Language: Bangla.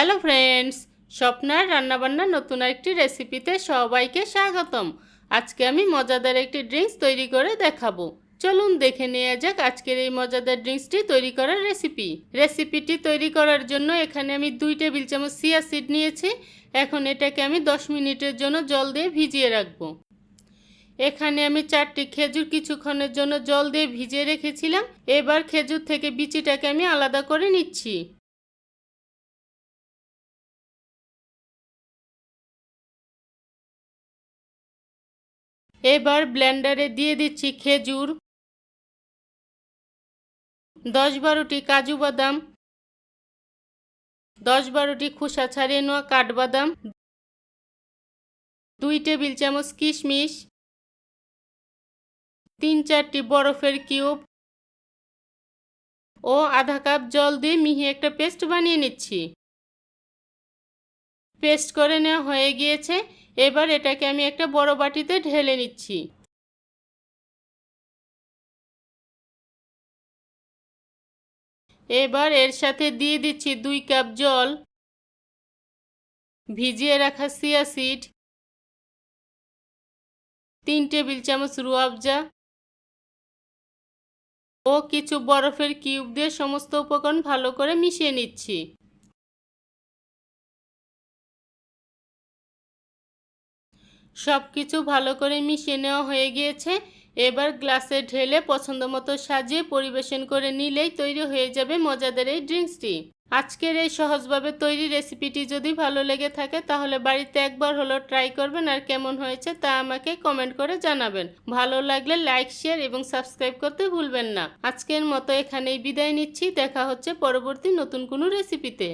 হ্যালো ফ্রেন্ডস, স্বপ্নার রান্নাবান্নার নতুন একটি রেসিপিতে সবাইকে স্বাগতম। আজকে আমি মজাদার একটি ড্রিঙ্কস তৈরি করে দেখাবো। চলুন দেখে নেওয়া যাক আজকের এই মজাদার ড্রিঙ্কসটি তৈরি করার রেসিপি। রেসিপিটি তৈরি করার জন্য এখানে আমি দুই টেবিল চামচ সিয়া সিড নিয়েছি। এখন এটাকে আমি দশ মিনিটের জন্য জল দিয়ে ভিজিয়ে রাখব। এখানে আমি চারটি খেজুর কিছুক্ষণের জন্য জল দিয়ে ভিজিয়ে রেখেছিলাম। এবার খেজুর থেকে বিচিটাকে আমি আলাদা করে নিচ্ছি। এবার ব্লেন্ডারে দিয়ে দিচ্ছি খেজুর, দশ বারোটি কাজু বাদাম, দশ বারোটি খোসা ছাড়িয়ে নেওয়া কাঠবাদাম, দুই টেবিল চামচ কিশমিশ, তিন চারটি বরফের কিউব ও আধা কাপ জল দিয়ে মিহি একটা পেস্ট বানিয়ে নিচ্ছি। পেস্ট করে নেওয়া হয়ে গিয়েছে। এবার এটাকে আমি একটা বড় বাটিতে ঢেলে নিচ্ছি। এবার এর সাথে দিয়ে দিচ্ছি দুই কাপ জল। ভিজিয়ে রাখা সিয়া সিড। তিন টেবিল চামচ রুয়াবজা ও কিছু বরফের কিউব দিয়ে সমস্ত উপকরণ ভালো করে মিশিয়ে নিচ্ছি। সব কিছু ভালো করে মিশিয়ে নেওয়া হয়ে গিয়েছে। এবার গ্লাসে ঢেলে পছন্দ মতো সাজিয়ে পরিবেশন করে নিলেই তৈরি হয়ে যাবে মজাদার এই ড্রিঙ্কসটি। আজকের এই সহজভাবে তৈরি রেসিপিটি যদি ভালো লেগে থাকে, তাহলে বাড়িতে একবার হলো ট্রাই করবেন আর কেমন হয়েছে তা আমাকে কমেন্ট করে জানাবেন। ভালো লাগলে লাইক, শেয়ার এবং সাবস্ক্রাইব করতে ভুলবেন না। আজকের মতো এখানেই বিদায় নিচ্ছি। দেখা হচ্ছে পরবর্তী নতুন কোনো রেসিপিতে।